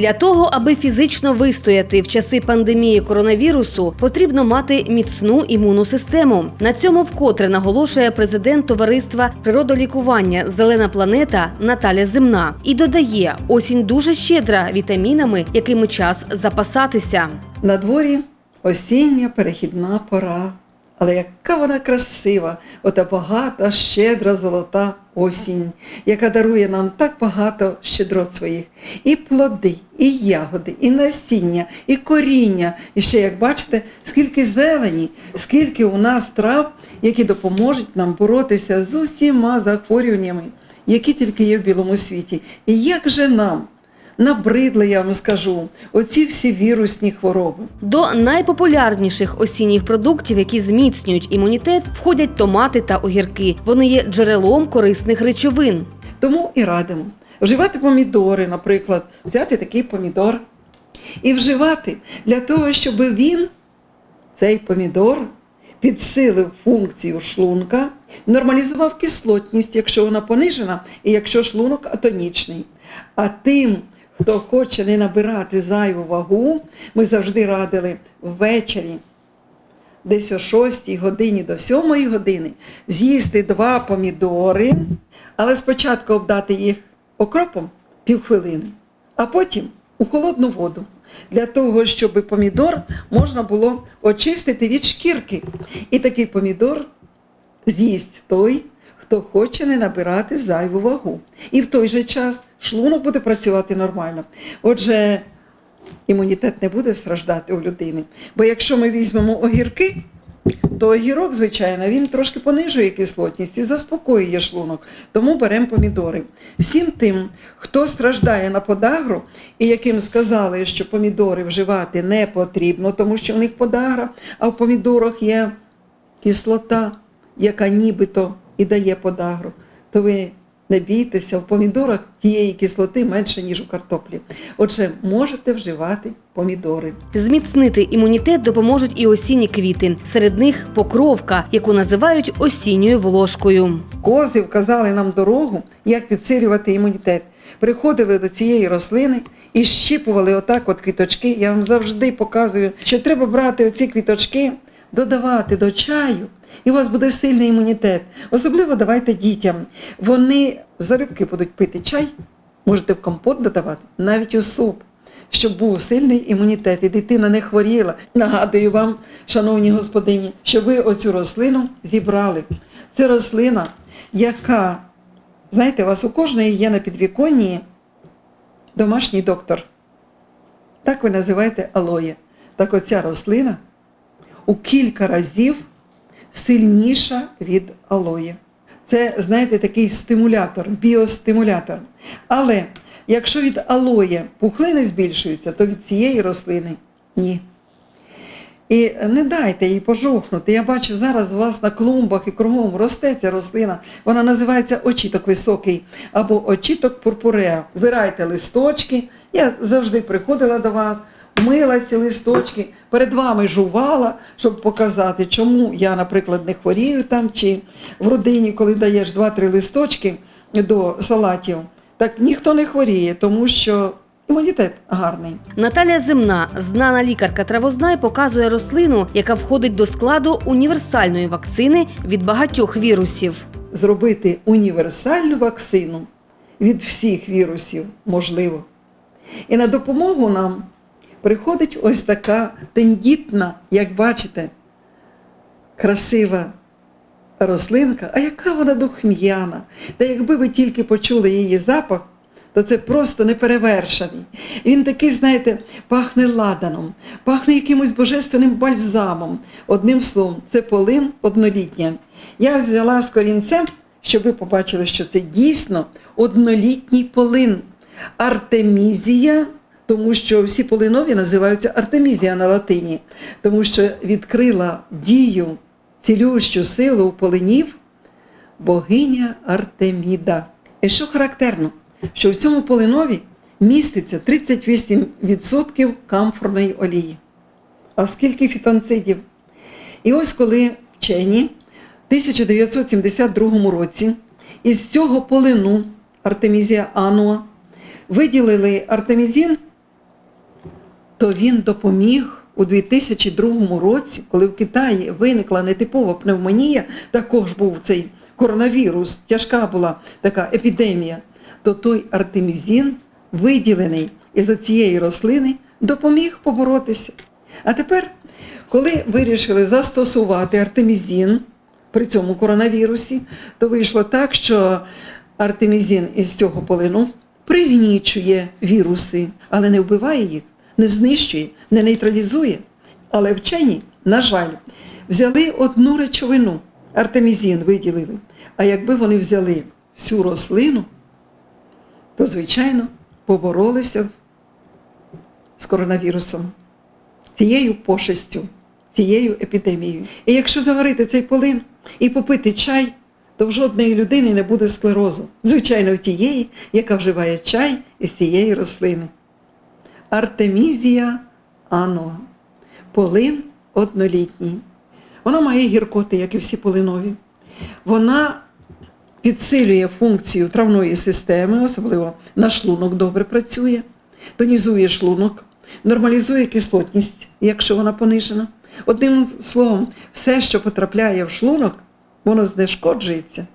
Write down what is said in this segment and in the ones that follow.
Для того, аби фізично вистояти в часи пандемії коронавірусу, потрібно мати міцну імунну систему. На цьому вкотре наголошує президент товариства природолікування Зелена планета Наталя Земна і додає: осінь дуже щедра вітамінами, якими час запасатися. На дворі осіння перехідна пора. Але яка вона красива, ота багата, щедра, золота осінь, яка дарує нам так багато щедрот своїх. І плоди, і ягоди, і насіння, і коріння. І ще, як бачите, скільки зелені, скільки у нас трав, які допоможуть нам боротися з усіма захворюваннями, які тільки є в білому світі. І як же нам? Набридли, я вам скажу, оці всі вірусні хвороби. До найпопулярніших осінніх продуктів, які зміцнюють імунітет, входять томати та огірки. Вони є джерелом корисних речовин. Тому і радимо вживати помідори, наприклад, взяти такий помідор і вживати для того, щоб він, цей помідор, підсилив функцію шлунка, нормалізував кислотність, якщо вона понижена, і якщо шлунок атонічний. А тим, хто хоче не набирати зайву вагу, ми завжди радили ввечері десь о 6 годині до 7 години з'їсти два помідори, але спочатку обдати їх окропом півхвилини, а потім у холодну воду. Для того, щоб помідор можна було очистити від шкірки. І такий помідор з'їсть той, хто хоче не набирати зайву вагу. І в той же час шлунок буде працювати нормально. Отже, імунітет не буде страждати у людини. Бо якщо ми візьмемо огірки, то огірок, звичайно, він трошки понижує кислотність і заспокоює шлунок. Тому беремо помідори. Всім тим, хто страждає на подагру, і яким сказали, що помідори вживати не потрібно, тому що в них подагра, а в помідорах є кислота, яка нібито і дає подагру, то ви не бійтеся, в помідорах тієї кислоти менше, ніж у картоплі. Отже, можете вживати помідори. Зміцнити імунітет допоможуть і осінні квіти. Серед них покровка, яку називають осінньою волошкою. Кози вказали нам дорогу, як підсилювати імунітет. Приходили до цієї рослини і щіпували отак от квіточки. Я вам завжди показую, що треба брати оці квіточки, додавати до чаю, і у вас буде сильний імунітет. Особливо давайте дітям. Вони залюбки будуть пити чай, можете в компот додавати, навіть у суп. Щоб був сильний імунітет, і дитина не хворіла. Нагадую вам, шановні господині, що ви оцю рослину зібрали. Це рослина, яка, знаєте, у вас у кожної є на підвіконні домашній доктор. Так ви називаєте алоє. Так оця рослина у кілька разів сильніша від алої. Це, знаєте, такий стимулятор, біостимулятор. Але якщо від алоє пухлини збільшуються, то від цієї рослини ні. І не дайте їй пожовкнути. Я бачу, зараз у вас на клумбах і кругом росте ця рослина. Вона називається очіток високий або очіток пурпуреа. Вбирайте листочки. Я завжди приходила до вас, мила ці листочки, перед вами жувала, щоб показати, чому я, наприклад, не хворію там, чи в родині, коли даєш 2-3 листочки до салатів, так ніхто не хворіє, тому що імунітет гарний. Наталя Земна, знана лікарка травознай, показує рослину, яка входить до складу універсальної вакцини від багатьох вірусів. зробити універсальну вакцину від всіх вірусів можливо. І на допомогу нам приходить ось така тендітна, як бачите, красива рослинка, а яка вона духм'яна. Та якби ви тільки почули її запах, то це просто неперевершений. Він такий, знаєте, пахне ладаном, пахне якимось божественним бальзамом. Одним словом, це полин однолітня. Я взяла з корінцем, щоб ви побачили, що це дійсно однолітній полин. Артемізія, тому що всі полинові називаються артемізія на латині, тому що відкрила дію, цілющу силу у полинів богиня Артеміда. І що характерно, що в цьому полинові міститься 38% камфорної олії. А скільки фітонцидів? І ось коли вчені в 1972 році із цього полину Артемізія Ануа виділили артемізін то він допоміг у 2002 році, коли в Китаї виникла нетипова пневмонія, також був цей коронавірус, тяжка була така епідемія, то той артемізін, виділений із цієї рослини, допоміг поборотися. А тепер, коли вирішили застосувати артемізін при цьому коронавірусі, то вийшло так, що артемізін із цього полину пригнічує віруси, але не вбиває їх, не знищує, не нейтралізує. Але вчені, на жаль, взяли одну речовину, артемізін виділили. А якби вони взяли всю рослину, то, звичайно, поборолися з коронавірусом, цією пошестю, цією епідемією. І якщо заварити цей полин і попити чай, то в жодної людини не буде склерозу. Звичайно, в тієї, яка вживає чай із цієї рослини. Артемізія ануа. Полин однолітній. Вона має гіркоти, як і всі полинові. Вона підсилює функцію травної системи, особливо на шлунок добре працює, тонізує шлунок, нормалізує кислотність, якщо вона понижена. Одним словом, все, що потрапляє в шлунок, воно знешкоджується,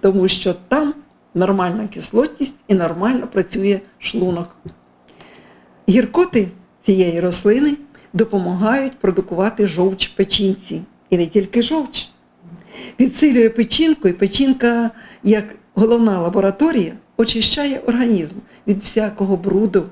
тому що там нормальна кислотність і нормально працює шлунок. Гіркоти цієї рослини допомагають продукувати жовч печінці. І не тільки жовч. Підсилює печінку, і печінка, як головна лабораторія, очищає організм від всякого бруду,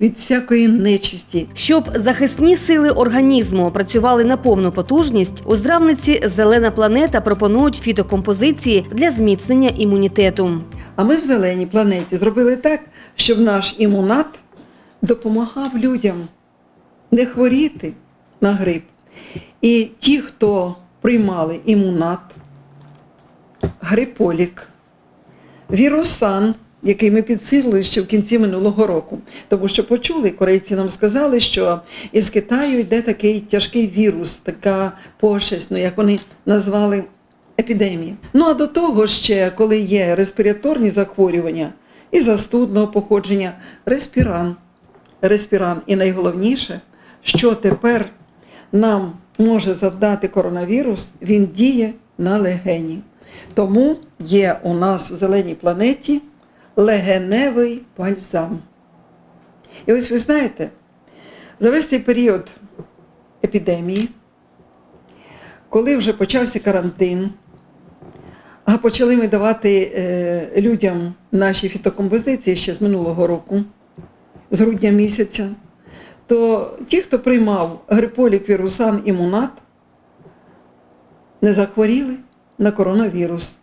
від всякої нечисті. Щоб захисні сили організму працювали на повну потужність, у здравниці Зелена планета пропонують фітокомпозиції для зміцнення імунітету. А ми в зеленій планеті зробили так, щоб наш імунат допомагав людям не хворіти на грип. І ті, хто приймали імунат, гриполік, вірусан, який ми підсилили ще в кінці минулого року. Тому що почули, корейці нам сказали, що із Китаю йде такий тяжкий вірус, така пошесть, ну як вони назвали епідемії. Ну а до того ще, коли є респіраторні захворювання і застудного походження, респіран. Респіран. І найголовніше, що тепер нам може завдати коронавірус, він діє на легені. Тому є у нас в зеленій планеті легеневий бальзам. І ось ви знаєте, за весь цей період епідемії, коли вже почався карантин, а почали ми давати е, людям наші фітокомпозиції ще з минулого року, з грудня місяця, то ті, хто приймав гриполік, вірусан, імунат, не захворіли на коронавірус.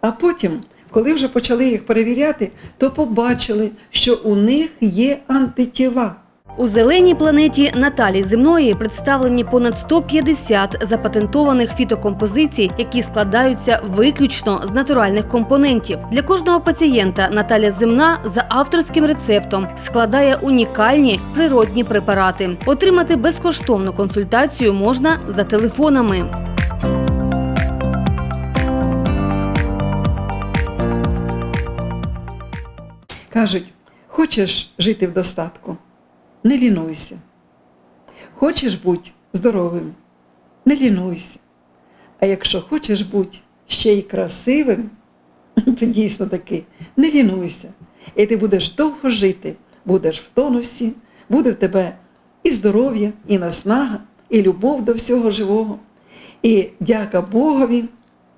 А потім, коли вже почали їх перевіряти, то побачили, що у них є антитіла. У зеленій планеті Наталі Земної представлені понад 150 запатентованих фітокомпозицій, які складаються виключно з натуральних компонентів. Для кожного пацієнта Наталя Земна за авторським рецептом складає унікальні природні препарати. Отримати безкоштовну консультацію можна за телефонами. Кажуть, хочеш жити в достатку? Не лінуйся. Хочеш бути здоровим? Не лінуйся. А якщо хочеш бути ще й красивим, то дійсно таки не лінуйся. І ти будеш довго жити, будеш в тонусі, буде в тебе і здоров'я, і наснага, і любов до всього живого. І дяка Богові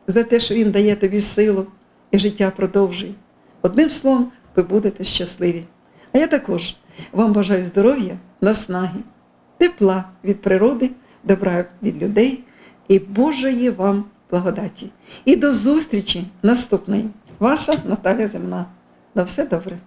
за те, що Він дає тобі силу і життя продовжує. Одним словом, ви будете щасливі. А я також вам бажаю здоров'я, наснаги, тепла від природи, добра від людей і Божої вам благодаті. І до зустрічі наступної. Ваша Наталя Земна. На все добре.